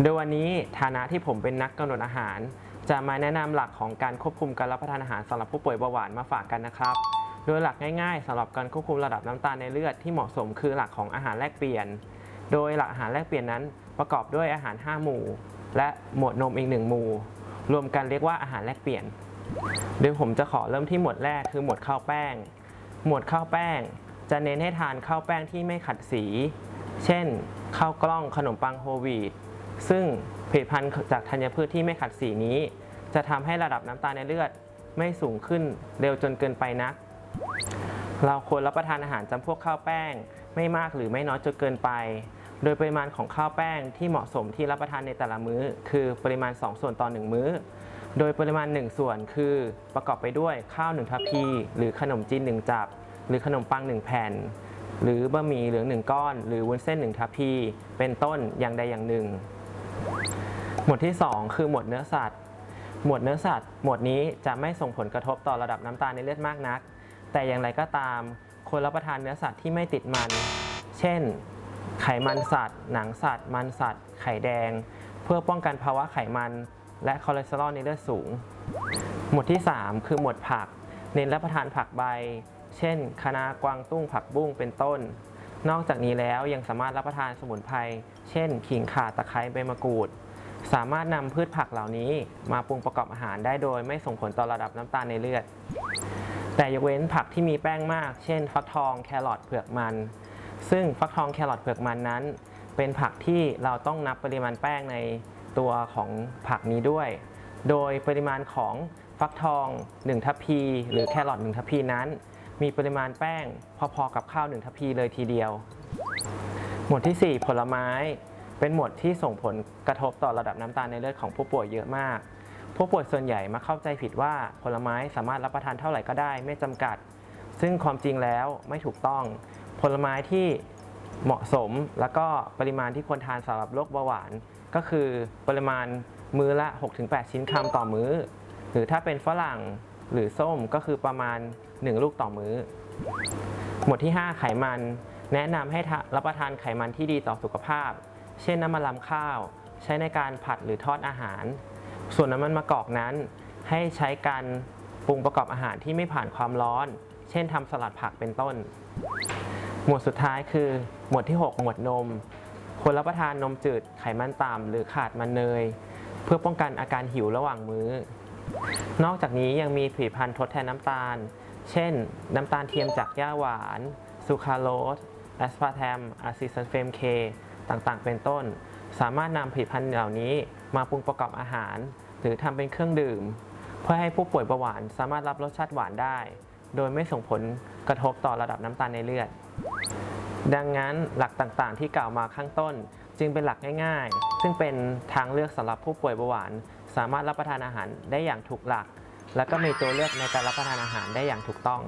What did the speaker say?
โดยวันนี้ฐานะที่ผมเป็นนักกำหนดอาหาร จะมาแนะนำหลักของการควบคุมการรับประทานอาหารสำหรับผู้ป่วยเบาหวานมาฝากกันนะครับ โดยหลักง่ายๆสำหรับการควบคุมระดับน้ำตาลในเลือดที่เหมาะสมคือหลักของอาหารแลกเปลี่ยน โดยหลักอาหารแลกเปลี่ยนนั้นประกอบด้วยอาหาร 5 หมู่ และหมวดนมอีก 1 หมู่ รวมกันเรียกว่าอาหารแลกเปลี่ยน โดยผมจะขอเริ่มที่หมวดแรกคือหมวดข้าวแป้ง หมวดข้าวแป้ง จะเน้นให้ทานข้าวแป้งที่ไม่ขัดสี เช่น ข้าวกล้องขนมปังโฮลวีต ซึ่งผลิตภัณฑ์จากธัญพืชที่ไม่ขัดสีนี้ จะทำให้ระดับน้ำตาลในเลือดไม่สูงขึ้นเร็วจนเกินไปนัก เราควรรับประทานอาหารจำพวกข้าวแป้ง ไม่มากหรือไม่น้อยจนเกินไป โดยปริมาณของข้าวแป้งที่เหมาะสมที่รับประทานในแต่ละมื้อ คือปริมาณ 2 ส่วนต่อ 1 มื้อ โดยปริมาณ 1 ส่วนคือประกอบไปด้วยข้าว 1ทัพพี หรือขนมจีน 1 จับ หรือขนมปัง 1 แผ่น หรือบะหมี่เหลือง 1 ก้อน หรือวุ้นเส้น 1 ทัพพี เป็นต้นอย่างใดอย่างหนึ่ง หมวดที่ 2 คือหมวดเนื้อสัตว์ หมวดเนื้อสัตว์ หมวดนี้จะไม่ส่งผลกระทบต่อระดับน้ำตาลในเลือดมากนัก แต่อย่างไรก็ตามควรรับประทานเนื้อสัตว์ที่ไม่ติดมัน เช่น ไขมันสัตว์ หนังสัตว์ มันสัตว์ ไข่แดง เพื่อป้องกันภาวะไขมัน และคอเลสเตอรอลในเลือดสูง หมวดที่ 3 คือหมวดผัก เน้นรับประทานผักใบ เช่นคะน้ากวางตุ้งผักบุ้งเป็นต้น นอกจากนี้แล้วยังสามารถรับประทานสมุนไพร เช่น ขิงข่าตะไคร้ใบมะกรูด สามารถนำพืชผักเหล่านี้ มาปรุงประกอบอาหารได้โดยไม่ส่งผลต่อระดับน้ำตาลในเลือด แต่ยกเว้นผักที่มีแป้งมาก เช่น ฟักทองแครอทเผือกมัน ซึ่งฟักทองแครอทเผือกมันนั้น เป็นผักที่เราต้องนับปริมาณแป้งในตัวของผักนี้ด้วย โดยปริมาณของฟักทอง 1 ทัพพี หรือแครอท1ทัพพีนั้น มีปริมาณแป้ง พอๆกับข้าว1ทัพพีเลยทีเดียว หมวดที่ 4 ผลไม้ เป็นหมวดที่ส่งผลกระทบต่อระดับน้ำตาลในเลือดของผู้ป่วยเยอะมาก ผู้ป่วยส่วนใหญ่มาเข้าใจผิดว่าผลไม้สามารถรับประทานเท่าไหร่ก็ได้ ไม่จำกัด ซึ่งความจริงแล้วไม่ถูกต้อง ผลไม้ที่เหมาะสมแล้วก็ปริมาณที่ควรทานสำหรับโรคเบาหวาน ก็คือปริมาณมื้อละ 6-8 ชิ้นคำต่อมื้อ หรือถ้าเป็นฝรั่ง หรือส้มก็คือประมาณ 1 ลูกต่อมื้อ หมวดที่ 5 ไขมัน แนะนำให้รับประทานไขมันที่ดีต่อสุขภาพ เช่นน้ำมันลำข้าว ใช้ในการผัดหรือทอดอาหาร ส่วนน้ำมันมะกอกนั้น ให้ใช้การปรุงประกอบอาหารที่ไม่ผ่านความร้อน เช่นทำสลัดผักเป็นต้น หมวดสุดท้ายคือ หมวดที่ 6 หมวดนม ควรรับประทานนมจืดไขมันต่ำหรือขาดมันเนย เพื่อป้องกันอาการหิวระหว่างมื้อ นอกจากนี้ยังมีผลิตภัณฑ์ทดแทนน้ำตาล เช่น น้ำตาลเทียมจากหญ้าหวานซูคราโลสแอสพาร์แทมอะซิซันเฟมเคต่างๆ เป็นต้น สามารถนำผลิตภัณฑ์เหล่านี้มาปรุงประกอบอาหาร หรือทำเป็นเครื่องดื่ม เพื่อให้ผู้ป่วยเบาหวานสามารถรับรสชาติหวานได้ โดยไม่ส่งผลกระทบต่อระดับน้ำตาลในเลือด ดังนั้นหลักต่างๆ ที่กล่าวมาข้างต้น จึงเป็นหลักง่าย ๆ ซึ่งเป็นทางเลือกสำหรับผู้ป่วยเบาหวาน สามารถรับประทานอาหารได้อย่างถูกหลัก และก็มีตัวเลือกในการรับประทานอาหารได้อย่างถูกต้อง